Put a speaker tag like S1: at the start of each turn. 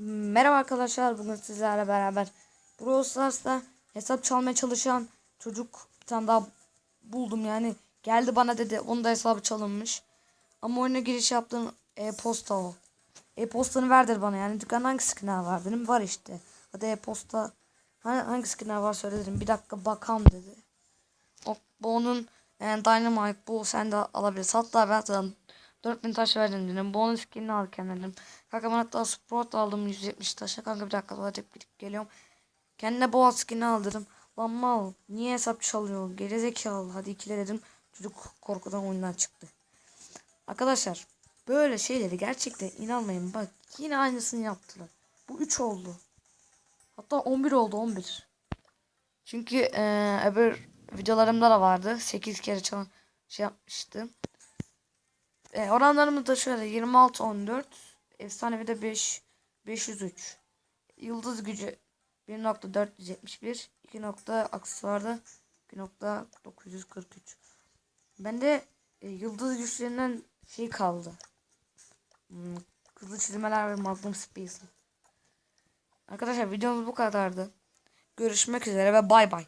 S1: Merhaba arkadaşlar bugün sizlerle beraber Brawl Stars'ta hesap çalmaya çalışan çocuk bir tane daha buldum yani. Geldi bana dedi onun da hesabı çalınmış. Ama oyuna giriş yaptığın e-posta o. E-postanı ver dedi bana yani. Dükkanda hangi skinler var? Dedim var işte. Hadi e-posta. Hangi, skinler var söyle dedim bir dakika bakalım dedi. O, bu onun yani Dynamite bu sen de alabilirsin. Hatta ben 4000 taş verdim dedim. Bonus skinini alırken dedim. Kanka ben hatta Sprout aldım 170 taşa. Kanka bir dakika tuvalete gidip geliyorum. Kendine boğa skinini aldırdım. Lan mal niye hesap çalıyor? Gerizekalı hadi ikile dedim. Çocuk korkudan oyundan çıktı. Arkadaşlar böyle şeyleri gerçekten inanmayın. Bak yine aynısını yaptılar. Bu 3 oldu. Hatta 11 oldu 11. Çünkü eee öbür videolarımda da vardı. 8 kere çalan şey yapmıştım. E, oranlarımız da şöyle 26 14 efsanevi de 5 503 yıldız gücü 1.471 2 nokta aksesuarda 2.943 bende e, yıldız güçlerinden şey kaldı. Hmm, hızlı çizmeler ve magnum space arkadaşlar videomuz bu kadardı. Görüşmek üzere ve bay bay